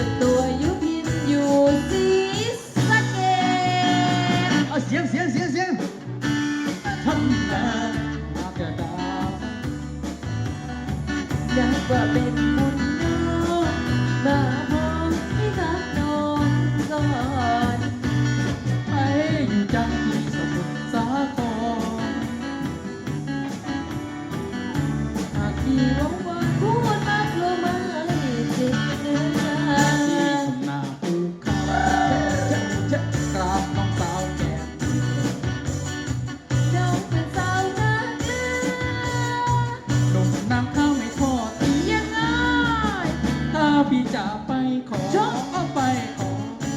ส่วนตัวยุพินอยู่ซีสะเกตเอาเสียงเสียงเสียงเสียงทำงานมาเกิดดาวนับว่าเป็น พี่จะไปขอเอาไปขอ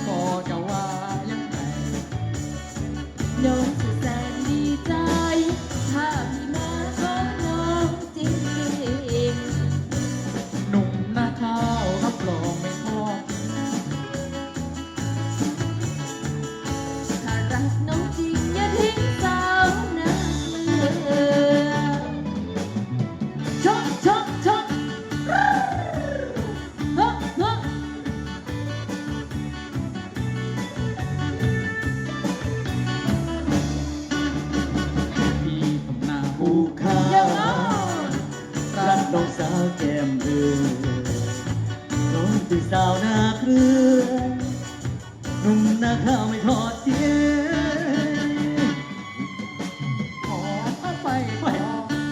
ขอจะว่ายังไงน้องจะแสนดีใจ ถ้าพี่มาขอน้องจริงหนุ่มหน้าขาวรับรองไม่พอถ้ารักน้องาวแก้มเรือนงคือสาวนาเครือนุ่มนาข้าวไม่ทอดเสียขอเข้ไปขอ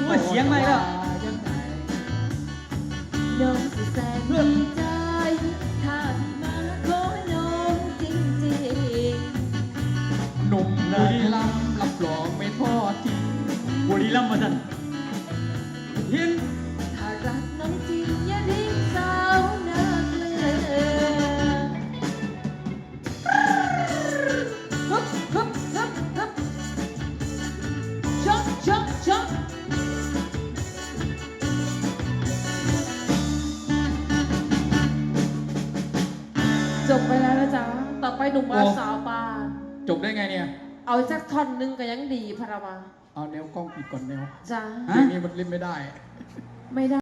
โอ้ยเสียงไม่แล้วยงไงน้องสุดแสนดีใจถ้าพี่มาขอน้อมจริงๆหนุ่มนาบุรีรัมย์รับรองไม่ทอดทิ้งบุรีรัมย์มาจันเห็น รักนั้นจริงอย่ารีบสาวนาเกลือฮึบฮึบฮึบฮึบชกชกชกจบไปแล้วนะจ๊ะ ต่อไปหนุ่มอาสาวปาจบได้ไงเนี่ย เอาสักท่อนหนึงก็ยังดีพะระมาเอาแนวกล้องปิดก่อนแนวจ้าเพลงนี้มันเล่นไม่ได้ ไม่ได้